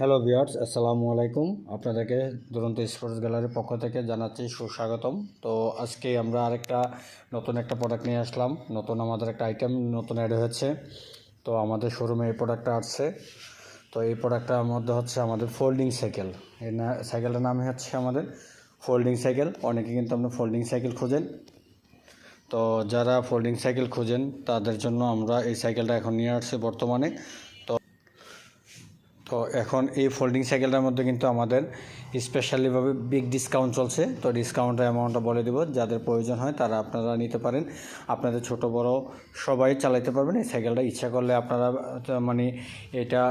Hello viewers আসসালামু আলাইকুম আপনাদেরকে দুরন্ত স্পোর্টস গ্যালারির পক্ষ থেকে জানাচ্ছি সুস্বাগতম। তো আজকে আমরা আরেকটা নতুন একটা প্রোডাক্ট নিয়ে আসলাম। নতুন আমাদের একটা আইটেম নতুন অ্যাড হয়েছে। তো আমাদের শোরুমে এই প্রোডাক্টটা আসছে। তো এই প্রোডাক্টটার মধ্যে হচ্ছে আমাদের ফোল্ডিং সাইকেল এই না সাইকেলটার নামই হচ্ছে আমাদের ফোল্ডিং সাইকেল অনেকে কিন্তু আপনি ফোল্ডিং সাইকেল খোঁজেন। তো যারা ফোল্ডিং সাইকেল খোঁজেন, তাদের জন্য আমরা এই সাইকেলটা এখন নিয়ে আসছি বর্তমানে। তো এখন এই ফোল্ডিং সাইকেলটার মধ্যে কিন্তু আমাদের স্পেশালিভাবে বিগ ডিসকাউন্ট চলছে। তো ডিসকাউন্টের অ্যামাউন্টটা বলে দেবো। যাদের প্রয়োজন হয় তারা আপনারা নিতে পারেন। আপনাদের ছোট, বড় সবাই চালাইতে পারবেন। এই সাইকেলটা ইচ্ছা করলে আপনারা মানে এটা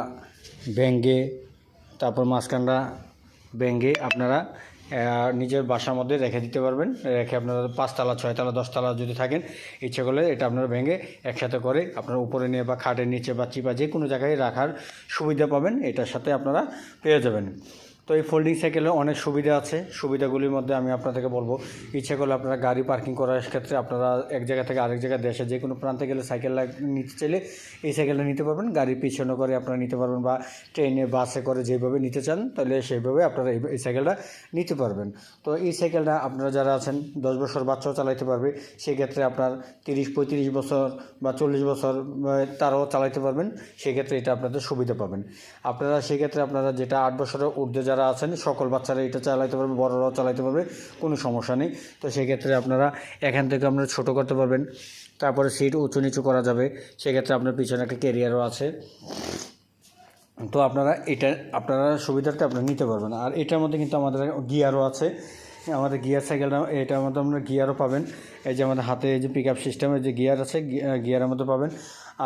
ব্যাঙ্গে তারপর মাঝখানটা ব্যাঙ্গে আপনারা নিজের বাসার মধ্যে রেখে দিতে পারবেন। রেখে আপনারা পাঁচতলা, ছয়তলা, দশতলা যদি থাকেন, ইচ্ছে করলে এটা আপনারা ভেঙে একসাথে করে আপনার উপরে নিয়ে বা খাটের নিচে বা চিপা যে কোনো জায়গায় রাখার সুবিধা পাবেন, এটার সাথে আপনারা পেয়ে যাবেন। তো এই ফোল্ডিং সাইকেলে অনেক সুবিধা আছে। সুবিধাগুলির মধ্যে আমি আপনাদেরকে বলব, ইচ্ছে করলে আপনারা গাড়ি পার্কিং করার ক্ষেত্রে আপনারা এক জায়গা থেকে আরেক জায়গায় দেশে যে কোনো প্রান্তে গেলে সাইকেল নিতে চাইলে এই সাইকেলটা নিতে পারবেন। গাড়ির পিছনে করে আপনারা নিতে পারবেন বা ট্রেনে বাসে করে যেভাবে নিতে চান, তাহলে সেইভাবে আপনারা এই- এই সাইকেলটা নিতে পারবেন। তো এই সাইকেলটা আপনারা যারা আছেন, দশ বছর বাচ্চাও চালাইতে পারবে, সেক্ষেত্রে আপনার তিরিশ, পঁয়ত্রিশ বছর বা চল্লিশ বছর তারাও চালাইতে পারবেন, সেক্ষেত্রে এটা আপনাদের সুবিধা পাবেন। আপনারা সেক্ষেত্রে আপনারা যেটা আট বছরের ঊর্ধ্বে যারা আছেন, সকল বাচ্চারা এটা চালাইতে পারবে, বড়রাও চালাইতে পারবে, কোনো সমস্যা নেই। তো সেক্ষেত্রে আপনারা এখান থেকে আপনারা ছোটো করতে পারবেন। তারপরে সিট উঁচু নিচু করা যাবে। সেক্ষেত্রে আপনার পিছনে একটা কেরিয়ারও আছে। তো আপনারা এটা, আপনারা সুবিধাটা আপনারা নিতে পারবেন। আর এটার মধ্যে কিন্তু আমাদের গিয়ারও আছে। আমাদের গিয়ার সাইকেলটা এটার মধ্যে আপনারা গিয়ারও পাবেন। এই যে আমাদের হাতে এই যে পিক আপ সিস্টেমের যে গিয়ার আছে গিয়ারের মধ্যে পাবেন।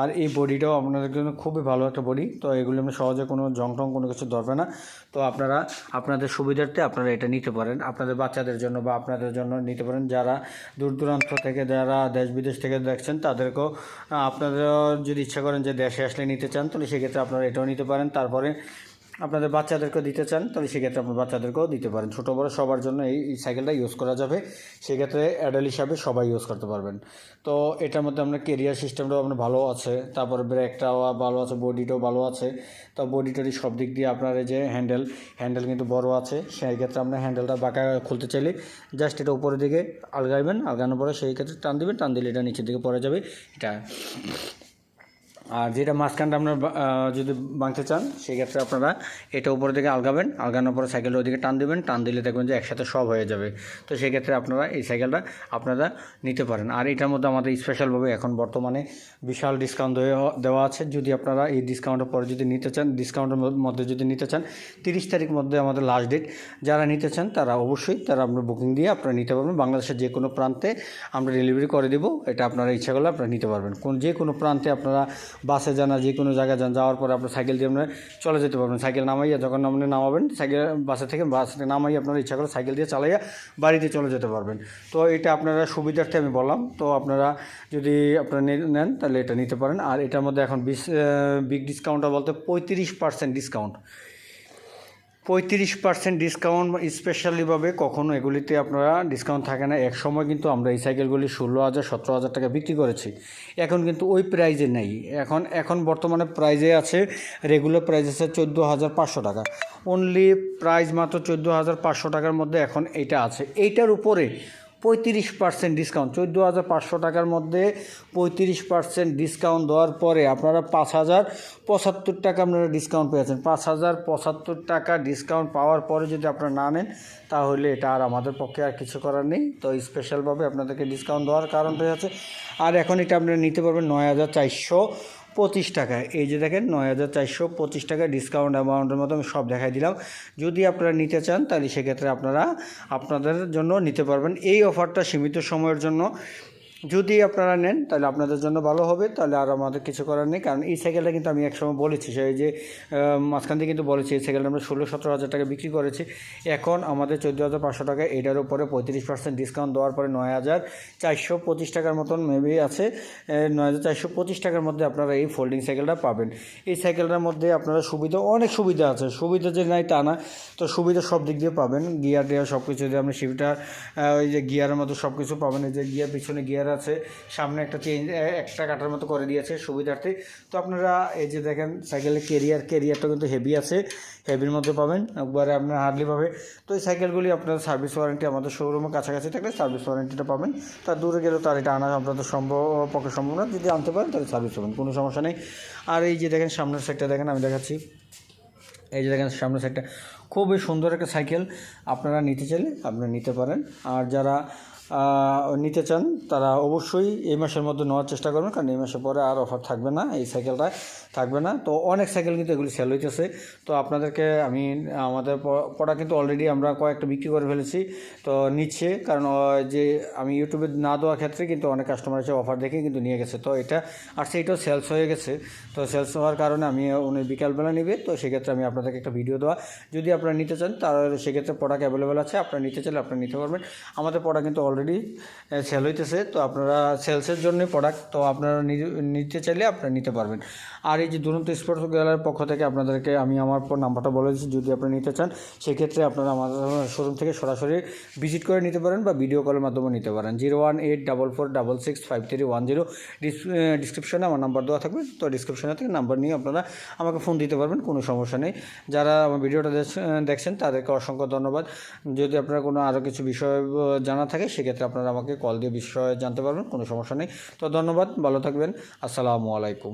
আর এই বডিটাও আপনাদের জন্য খুবই ভালো একটা বডি তো এগুলো আপনি সহজে কোনো জং টং কোনো কিছু ধরবে না। তো আপনারা আপনাদের সুবিধার্থে আপনারা এটা নিতে পারেন। আপনাদের বাচ্চাদের জন্য বা আপনাদের জন্য নিতে পারেন। যারা দূর দূরান্ত থেকে যারা দেশ বিদেশ থেকে দেখছেন তাদেরকেও আহ, আপনাদের যদি ইচ্ছা করেন যে দেশে আসলে নিতে চান তাহলে সেক্ষেত্রে আপনারা এটাও নিতে পারেন। তারপরে আপনাদের বাচ্চাদেরকেও দিতে চান, তাহলে সেক্ষেত্রে আপনার বাচ্চাদেরকেও দিতে পারেন। ছোটো বড়ো সবার জন্য এই সাইকেলটা ইউজ করা যাবে। সেক্ষেত্রে অ্যাডাল হিসাবে সবাই ইউজ করতে পারবেন। তো এটার মধ্যে আপনার কেরিয়ার সিস্টেমটাও আপনার ভালো আছে, তারপরে ব্রেকটাও ভালো আছে বডিটাও ভালো আছে। তো বডি টডি সব দিক দিয়ে আপনার এই যে হ্যান্ডেল হ্যান্ডেল কিন্তু বড় আছে। সেই ক্ষেত্রে আপনার হ্যান্ডেলটা বাঁকা খুলতে চাইলে জাস্ট এটা উপরের দিকে আলগাইবেন, আলগানোর পরে সেই ক্ষেত্রে টান দিবেন, টান দিলে এটা নিচের দিকে পড়ে যাবে। এটা আর যেটা মাঝখানটা আপনার যদি বাঁধতে চান সেক্ষেত্রে আপনারা এটা উপরের দিকে আলগাবেন। আলগানোর পরে সাইকেলটা ওদিকে টান দেবেন। টান দিলে দেখবেন যে একসাথে সব হয়ে যাবে। তো সেক্ষেত্রে আপনারা এই সাইকেলটা আপনারা নিতে পারেন। আর এটার মধ্যে আমাদের স্পেশালভাবে এখন বর্তমানে বিশাল ডিসকাউন্ট দেওয়া আছে। যদি আপনারা এই ডিসকাউন্টের পরে যদি নিতে চান ডিসকাউন্টের মধ্যে যদি নিতে চান, তিরিশ তারিখ মধ্যে আমাদের লাস্ট ডেট যারা নিতে চান, তারা অবশ্যই তারা আপনার বুকিং দিয়ে আপনারা নিতে পারবেন। বাংলাদেশের যে কোনো প্রান্তে আমরা ডেলিভারি করে দেবো। এটা আপনারা ইচ্ছা করলে আপনারা নিতে পারবেন। কোন যে কোনো প্রান্তে আপনারা বাসে যান যে কোনো জায়গায় যান, যাওয়ার পরে আপনার সাইকেল দিয়ে আপনার চলে যেতে পারবেন সাইকেল নামাইয়া যখন আপনি নামাবেন, সাইকেল বাসে থেকে বাস থেকে নামাইয়া আপনারা ইচ্ছা করে সাইকেল দিয়ে চালাইয়া বাড়িতে চলে যেতে পারবেন। তো এটা আপনারা সুবিধার্থে আমি বললাম। তো আপনারা যদি আপনারা নেন, তাহলে এটা নিতে পারেন। আর এটার মধ্যে এখন বিশ বিগ ডিসকাউন্টটা বলতে পঁয়ত্রিশ পার্সেন্ট ডিসকাউন্ট পঁয়ত্রিশ পার্সেন্ট ডিসকাউন্ট স্পেশালিভাবে কখনো এগুলিতে আপনারা ডিসকাউন্ট থাকে না। এক সময় কিন্তু আমরা এই সাইকেলগুলি ষোলো হাজার, সতেরো হাজার টাকা বিক্রি করেছি। এখন কিন্তু ওই প্রাইজে নেই। এখন এখন বর্তমানে প্রাইজে আছে রেগুলার প্রাইজ আছে চোদ্দ হাজার পাঁচশো টাকা। অনলি প্রাইজ মাত্র চোদ্দ হাজার পাঁচশো টাকার মধ্যে এখন এটা আছে। এইটার উপরে পঁয়ত্রিশ পার্সেন্ট ডিসকাউন্ট চোদ্দ হাজার পাঁচশো টাকার মধ্যে পঁয়ত্রিশ পার্সেন্ট ডিসকাউন্ট দেওয়ার পরে আপনারা পাঁচ হাজার পঁচাত্তর টাকা আপনারা ডিসকাউন্ট পেয়েছেন পাঁচ হাজার পঁচাত্তর টাকা ডিসকাউন্ট পাওয়ার পরে যদি আপনারা না নেন, তাহলে এটা আর আমাদের পক্ষে আর কিছু করার নেই। তো স্পেশালভাবে আপনাদেরকে ডিসকাউন্ট দেওয়ার কারণটাই আছে আর এখন এটা আপনারা নিতে পারবেন নয় হাজার চারশো পঁচিশ টাকা। এই যে দেখেন, নয় হাজার চারশো পঁচিশ টাকা ডিসকাউন্ট অ্যামাউন্টের মতো আমি সব দেখাই দিলাম। যদি আপনারা নিতে চান, তাহলে সেক্ষেত্রে আপনারা আপনাদের জন্য নিতে পারবেন। এই অফারটা সীমিত সময়ের জন্য। যদি আপনারা নেন, তাহলে আপনাদের জন্য ভালো হবে, তাহলে আর আমাদের কিছু করার নেই। কারণ এই সাইকেলটা কিন্তু আমি একসময় বলেছি, সেই যে মাঝখান থেকে কিন্তু বলেছি, এই সাইকেলটা আমরা ষোলো সতেরো হাজার টাকা বিক্রি করেছি। এখন আমাদের চোদ্দ হাজার পাঁচশো টাকা, এটার উপরে পঁয়ত্রিশ পার্সেন্ট ডিসকাউন্ট দেওয়ার পরে নয় হাজার চারশো পঁচিশ টাকার মতন মেবি আছে নয় হাজার চারশো পঁচিশ টাকার মধ্যে আপনারা এই ফোল্ডিং সাইকেলটা পাবেন। এই সাইকেলটার মধ্যে আপনারা সুবিধা, অনেক সুবিধা আছে। সুবিধা যে নাই তা না, তো সুবিধা সব দিক দিয়ে পাবেন। গিয়ার দেওয়া সব কিছু দিয়ে আপনি শিফটার ওই যে গিয়ারের মতো সব কিছু পাবেন, এই যে গিয়ার পিছনে গিয়ার আছে। সামনে একটা চেঞ্জ একটা কাটার মতো করে দিয়েছে সুবিধার্থে। তো আপনারা এই যে দেখেন সাইকেলের কেরিয়ার কেরিয়ারটা কিন্তু হেভি আছে। হেভির মধ্যে পাবেন, একবারে আপনার হার্ডলি পাবে। তো এই সাইকেলগুলি আপনার সার্ভিস ওয়ারেন্টি আমাদের শোরুমের কাছাকাছি থাকলে সার্ভিস ওয়ারেন্টিটা পাবেন। তার দূরে গেলেও তার এটা আনা আপনাদের সম্ভব, পক্ষে সম্ভব না। যদি আনতে পারেন, তাহলে সার্ভিস পাবেন, কোনো সমস্যা নেই। আর এই যে দেখেন, সামনের সাইডটা দেখেন, আমি দেখাচ্ছি। এই যে দেখেন, সামনের সাইডটা খুবই সুন্দর একটা সাইকেল আপনারা নিতে চাইলে আপনারা নিতে পারেন। আর যারা নিতে চান, তারা অবশ্যই এই মাসের মধ্যে নেওয়ার চেষ্টা করবেন, কারণ এই মাসের পরে আর অফার থাকবে না, এই সাইকেলটা থাকবে না। তো অনেক সাইকেল কিন্তু এগুলি সেল হইতেছে। তো আপনাদেরকে, আমি, আমাদের পড়া কিন্তু অলরেডি আমরা কয়েকটা বিক্রি করে ফেলেছি। তো নিচ্ছে, কারণ যে আমি ইউটিউবে না দেওয়ার ক্ষেত্রে কিন্তু অনেক কাস্টমার এসে অফার দেখে কিন্তু নিয়ে গেছে। তো এটা, আর সেইটাও সেলস হয়ে গেছে। তো সেলস হওয়ার কারণে আমি, উনি বিকালবেলা নেবে, তো সেক্ষেত্রে আমি আপনাদেরকে একটা ভিডিও দেওয়া। যদি আপনারা নিতে চান তাহলে সেক্ষেত্রে প্রোডাক্ট অ্যাভেলেবেল আছে, আপনারা নিতে চাইলে আপনারা নিতে পারবেন। আমাদের প্রোডাক্ট কিন্তু অলরেডি সেল হইতেছে, তো আপনারা সেলসের জন্য প্রোডাক্ট তো আপনারা নিতে চাইলে আপনারা নিতে পারবেন। আর এই যে দুরন্ত স্পোর্টস গ্যালারির পক্ষ থেকে আপনাদেরকে আমি আমার নাম্বারটা বলে দিচ্ছি, যদি আপনারা নিতে চান, সেক্ষেত্রে আপনারা আমাদের শোরুম থেকে সরাসরি ভিজিট করে নিতে পারেন বা ভিডিও কলের মাধ্যমে নিতে পারেন। Zero one eight double four double six five three one zero ডিসক্রিপশনে আমার নাম্বার দেওয়া থাকবে, তো ডিসক্রিপশনে থেকে নাম্বার নিয়ে আপনারা আমাকে ফোন দিতে পারবেন, কোনো সমস্যা নেই। যারা আমার ভিডিওটা দেখছ- দেখছেন, তাদেরকে অসংখ্য ধন্যবাদ। যদি আপনার কোনো আরও কিছু বিষয় জানা থাকে সেক্ষেত্রে আপনারা আমাকে কল দিয়ে বিষয়ে জানতে পারবেন, কোনো সমস্যা নেই। তো ধন্যবাদ, ভালো থাকবেন। আসসালামু আলাইকুম।